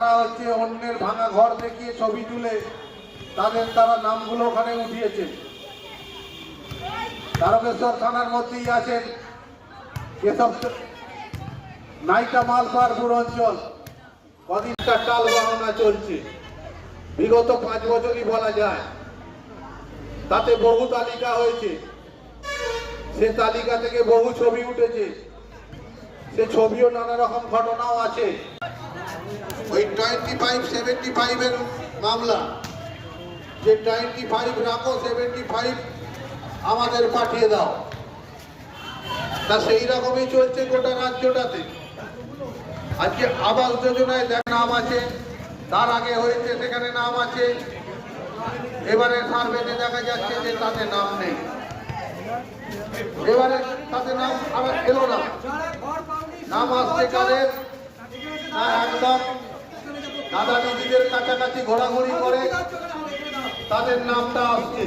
তারা হচ্ছে অন্যের ভাঙা ঘর দেখিয়ে ছবি তুলে তাদের তারা নামগুলো ওখানে উঠিয়েছে তারকেশ্বর থানার মধ্যেই আছেন যেসব নাইকা মালপারপুর অঞ্চল কদিনটা টাল বাহানা চলছে। বিগত পাঁচ বছরই বলা যায়, তাতে বহু তালিকা হয়েছে। সে তালিকা থেকে বহু ছবি উঠেছে। সে ছবিও নানা রকম ঘটনাও আছে। ওই টোয়েন্টি ফাইভ সেভেন্টি ফাইভের মামলা, যে টোয়েন্টি ফাইভ রাখো সেভেন্টি ফাইভ আমাদের পাঠিয়ে দাও। তা সেই রকমই চলছে গোটা রাজ্যটাতে। আজকে আবাস যোজনায় দেখ নাম আছে, তার আগে হয়েছে, সেখানে নাম আছে। এবারে সার্ভেতে দেখা যাচ্ছে যে তাতে নাম নেই। এবারে তাতে নাম আবার এলো না। নাম আসছে কাদের? না, একদম দাদা দিদিদের কাছাকাছি ঘোরাঘুরি করে। তাদের নামটা আসছে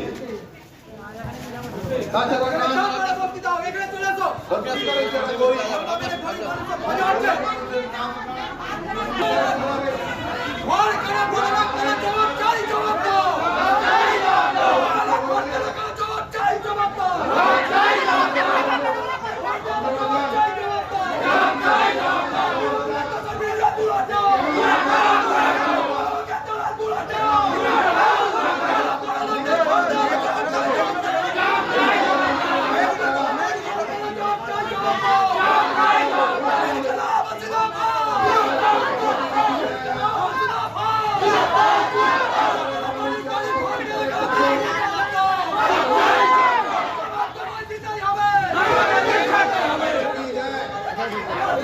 তাছাড়া নাম প্রকাশ করে যারা গরিব মানুষের নাম বন্ধুরার বাড়িতে কি করে ঘর দেওয়া হয় অথচ গরিব মানুষকে ঘর দেওয়া হয় না কেন ভিডিও জবাব দাও এসি ঘরে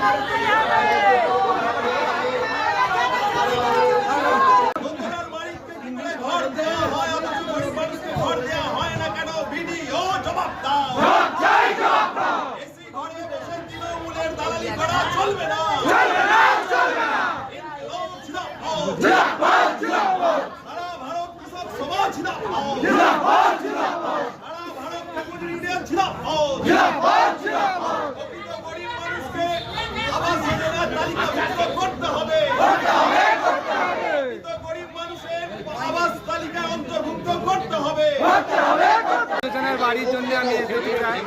বসে তৃণমূলের দালালি করা চলবে না। ইনকলাব জিন্দাবাদ। সারা ভারত কৃষক সমাজ জিন্দাবাদ। সারা ভারত ঠাকুর ইউনিয়ন জিন্দাবাদ মানুষকে আবাস যোজনার তালিকাভুক্ত করতে হবে প্রকৃত গরিব মানুষের আবাস তালিকায় অন্তর্ভুক্ত করতে হবে যোজনার বাড়ির জন্য আমি এসেছি চাই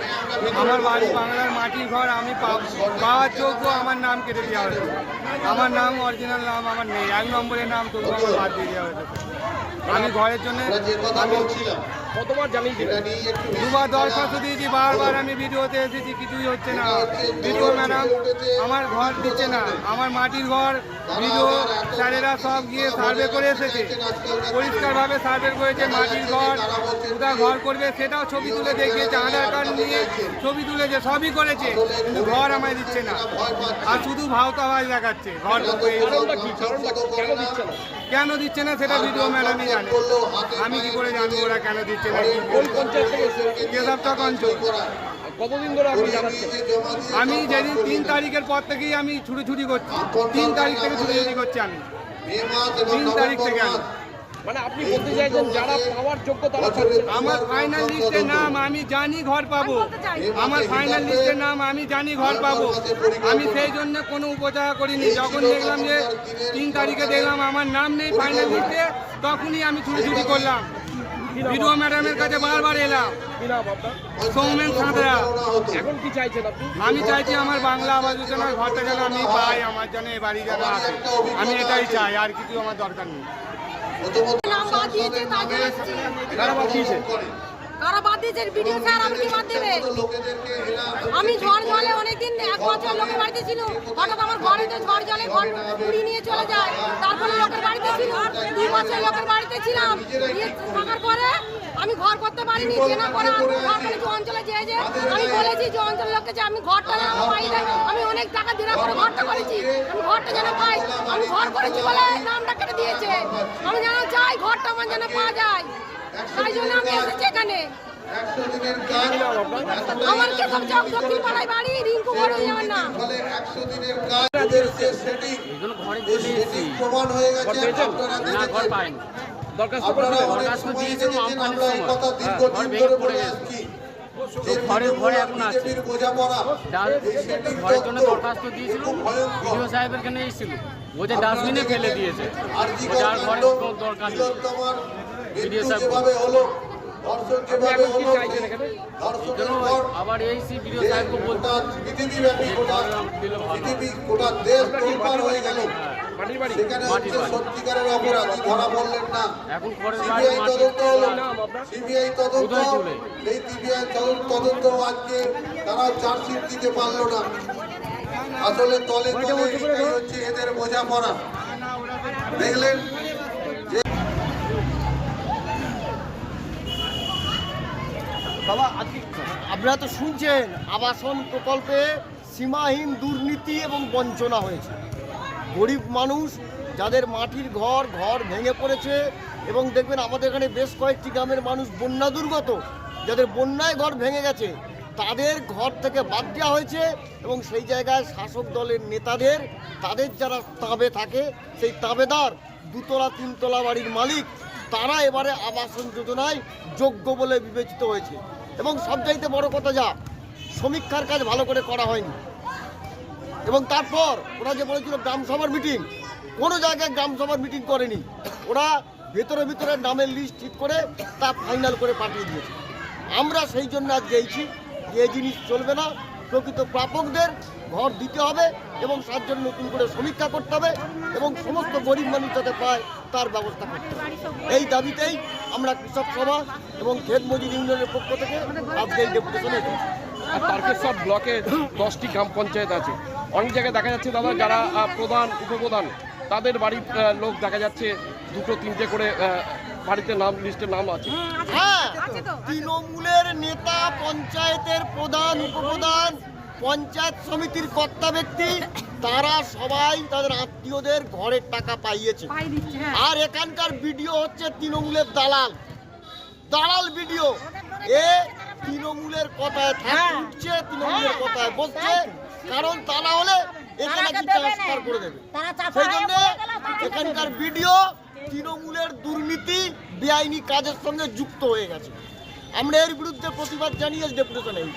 আমার বাড়ি বাংলার মাটির ঘর, আমি পা- পাওয়ার যোগ্য আমার নাম কেটে দেওয়া হয়েছে। আমার নাম অরিজিনাল নাম আমার নেই। এক নম্বরের নাম তবু আমার বাদ দিয়ে দেওয়া হয়েছে। আমি ঘরের জন্য কতবার জানিয়েছি এটা দুবার দরখাস্ত দিয়েছি বারবার আমি ভিডিওতে এসেছি কিছুই হচ্ছে না। ভিডিও ম্যাডাম আমার ঘর দিচ্ছে না। আমার মাটির ঘর ভিডিও স্যারেরা সব গিয়ে সার্ভে করে এসেছে। পরিষ্কারভাবে সার্ভে করেছে মাটির ঘর কোথা ঘর করবে সেটাও ছবি তুলে দেখিয়েছে আধার কার্ড নিয়ে ছবি তুলেছে সবই করেছে কিন্তু ঘর আমায় দিচ্ছে না। আর শুধু ভাওতাবাজ দেখাচ্ছে ঘর কেন দিচ্ছে না? সেটা ভিডিও ম্যাডামই জানে। আমি কি করে জানব ওরা কেন দিচ্ছে না কি করছে? কেশবচক অঞ্চল। কতদিন ধরে আপনি জানাচ্ছেন আমি যেদিন তিন তারিখের পর থেকেই আমি ছুটি ছুটি করছি। তিন তারিখ থেকে ছুটি ছুটি করছি আমি। তিন তারিখ থেকে আমি। মানে আপনি বলতে চাইছেন যারা পাওয়ার যোগ্য তারা আমার ফাইনাল লিস্টের নাম আমি জানি ঘর পাবো। আমার ফাইনাল লিস্টের নাম আমি জানি ঘর পাবো। আমি সেই জন্য কোনো উপচার করিনি। যখন দেখলাম যে তিন তারিখে দেখলাম আমার নাম নেই ফাইনাল লিস্টে তখনই আমি ছুটি করলাম। ভিডিও ম্যাডামের কাছে বারবার এলাম। সৌমেন সাঁতরা। এখন কি চাইছেন আমি চাইছি আমার বাংলা আবাস যোজনার ঘরটা যেন আমি পাই আমার জন্য এ বাড়ি যেন আমি এটাই চাই আর কিছু আমার দরকার নেই। আমি ঝড় জলে অনেকদিন এক বছর লোকের বাড়িতে ছিল। হঠাৎ আমার ঘরেতে ঝড় জলে ঘর উড়িয়ে নিয়ে চলে যায়। তারপরে লোকের বাড়িতে ছিল। দুই বছর লোকের বাড়িতে ছিলাম। থাকার পরে আমি ঘর করতে পারিনি। অঞ্চলে যে যে আমি যে অঞ্চলের লোককে যে আমি ঘরটা যেন পাই না। আমি অনেক টাকা দিনা করে ঘরটা করেছি। আমি ঘরটা যেন পাই, আমি ঘর করেছি বলে নামটা কেটে দিয়েছে। আমি যেন চাই ঘরটা আমার যেন পাওয়া যায়। তাই জন্য আমি এসেছি এখানে। আপনারা দরখাস্ত সময় জেনেছেন আমরা এই কথা দীর্ঘদিন ধরে বলে আসছি ঘরে ঘরে এখন আছে। ডাল- ঘরের জন্য দরখাস্ত দিয়েছিল। বিডিও সাহেবের কাছে এসেছিল। ও যে ডাস্টবিনে ফেলে দিয়েছে। ও যার ঘরে দরকার বিডিও সাহেব যেভাবে হলো পর আবার সাহেবকে বলতে পৃথিবীব্যাপী গোটা পৃথিবী গোটা দেশ তোলপাড় হয়ে গেল। সেখানে হচ্ছে সত্যিকারের অপরাধী ধরা পড়লেন না। সিবিআই তদন্ত হলো। সিবিআই তদন্ত। এই সিবিআই তদন্ত আজকে তারা চার্জশিট দিতে পারল না। আসলে তলে তলে হচ্ছে এদের বোঝাপড়া। দেখলেন বাবা আপনারা তো শুনছেন, আবাসন প্রকল্পে সীমাহীন দুর্নীতি এবং বঞ্চনা হয়েছে। গরিব মানুষ যাদের মাটির ঘর ঘর ভেঙে পড়েছে এবং দেখবেন আমাদের এখানে বেশ কয়েকটি গ্রামের মানুষ বন্যা দুর্গত, যাদের বন্যায় ঘর ভেঙে গেছে, তাদের ঘর থেকে বাদ দেওয়া হয়েছে এবং সেই জায়গায় শাসক দলের নেতাদের, তাদের যারা তাবে থাকে, সেই তাবেদার দুতলা, তিনতলা বাড়ির মালিক, তারা এবারে আবাসন যোজনায় যোগ্য বলে বিবেচিত হয়েছে। এবং সবচাইতে বড় কথা যা, সমীক্ষার কাজ ভালো করে করা হয়নি। এবং তারপর ওরা যে বলেছিল গ্রাম সভার মিটিং কোনো জায়গায় গ্রাম সভার মিটিং করেনি। ওরা ভেতরে ভিতরে নামের লিস্ট ঠিক করে তা ফাইনাল করে পাঠিয়ে দিয়েছে। আমরা সেই জন্য আজ গেছি যে জিনিস চলবে না। প্রকৃত প্রাপকদের ঘর দিতে হবে এবং তার জন্য নতুন করে সমীক্ষা করতে হবে এবং সমস্ত গরিব মানুষ যাতে পায় তার ব্যবস্থা করতে হবে। এই দাবিতেই আমরা কৃষক সভা এবং ক্ষেত মজুর ইউনিয়নের পক্ষ থেকে আজকে এই ডেপুটেশনে আর তারকেশ্বর ব্লকে দশটি গ্রাম পঞ্চায়েত আছে। অনেক জায়গায় দেখা যাচ্ছে দাদা যারা প্রধান উপপ্রধান তাদের বাড়ির লোক দেখা যাচ্ছে দুটো তিনটে করে বাড়িতে নাম লিস্টে নাম আছে। হ্যাঁ তৃণমূলের নেতা পঞ্চায়েতের প্রধান উপপ্রধান পঞ্চায়েত সমিতির কর্তা ব্যক্তি তারা সবাই তাদের আত্মীয়দের ঘরের টাকা পাইয়েছে। হ্যাঁ। আর এখানকার ভিডিও হচ্ছে তৃণমূলের দালাল। দালাল ভিডিও। এ তৃণমূলের কথায় থাক উঠছে তৃণমূলের কথায় বসছে কারণ তা না হলে এখানে কি ট্রান্সফার করে দেবে। সেই জন্য এখানকার ভিডিও তৃণমূলের দুর্নীতি বেআইনি কাজের সঙ্গে যুক্ত হয়ে গেছে। আমরা এর বিরুদ্ধে প্রতিবাদ জানিয়ে ডেপুটেশন এই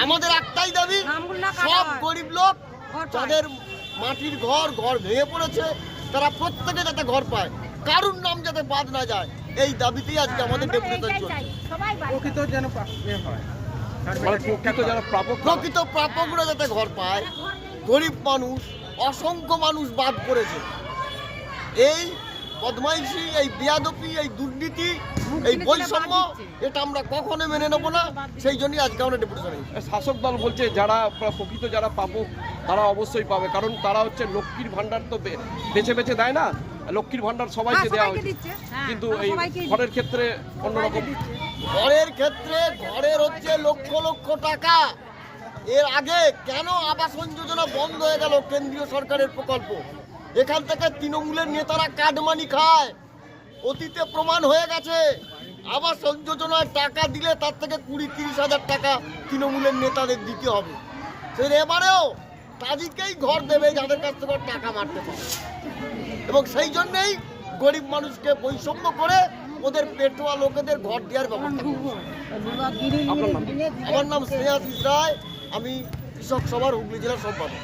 আমাদের একটাই দাবি সব গরিব লোক। যাদের মাটির ঘর ঘর ভেঙে পড়েছে তারা প্রত্যেকে যাতে ঘর পায়। কারুর নাম যাতে বাদ না যায় এই দাবিতেই আজকে আমাদের ডেপুটেশন চলছে। প্রকৃত যেন হয়। মানে প্রকৃত যারা প্রাপক প্রকৃত প্রাপকরা যাতে ঘর পায় গরিব মানুষ অসংখ্য মানুষ বাদ পড়েছে। এই বদমাইশি এই বেয়াদপি এই দুর্নীতি এই বৈষম্য এটা আমরা কখনো মেনে নেব না। সেই জন্যই আজকে আমরা ডেপুটেশন শাসক দল বলছে যারা প্রকৃত যারা প্রাপক তারা অবশ্যই পাবে। কারণ তারা হচ্ছে লক্ষ্মীর ভান্ডার তো বে- বেছে বেছে দেয় না। লক্ষ্মীর ভান্ডার সবাইকে হ্যাঁ, দেওয়া হয়েছে। হ্যাঁ, কিন্তু এই ঘরের ক্ষেত্রে অন্যরকম। ঘরের ক্ষেত্রে ঘরের হচ্ছে লক্ষ লক্ষ টাকা। এর আগে কেন আবাসন যোজনা বন্ধ হয়ে গেল কেন্দ্রীয় সরকারের প্রকল্প? এখান থেকে তৃণমূলের নেতারা কাটমানি খায়। অতীতে প্রমাণ হয়ে গেছে। আবার যোজনায় টাকা দিলে তার থেকে কুড়ি তিরিশ হাজার টাকা তৃণমূলের নেতাদের দিতে হবে। সে এবারেও তাদেরকেই ঘর দেবে যাদের কাছ থেকে টাকা মারতে পারে এবং সেই জন্যেই গরিব মানুষকে বৈষম্য করে ওদের পেটোয়া লোকেদের ঘর দেওয়ার ব্যবস্থা আমার নাম স্নেহাশিস রায়। আমি কৃষক সভার হুগলি জেলার সম্পাদক।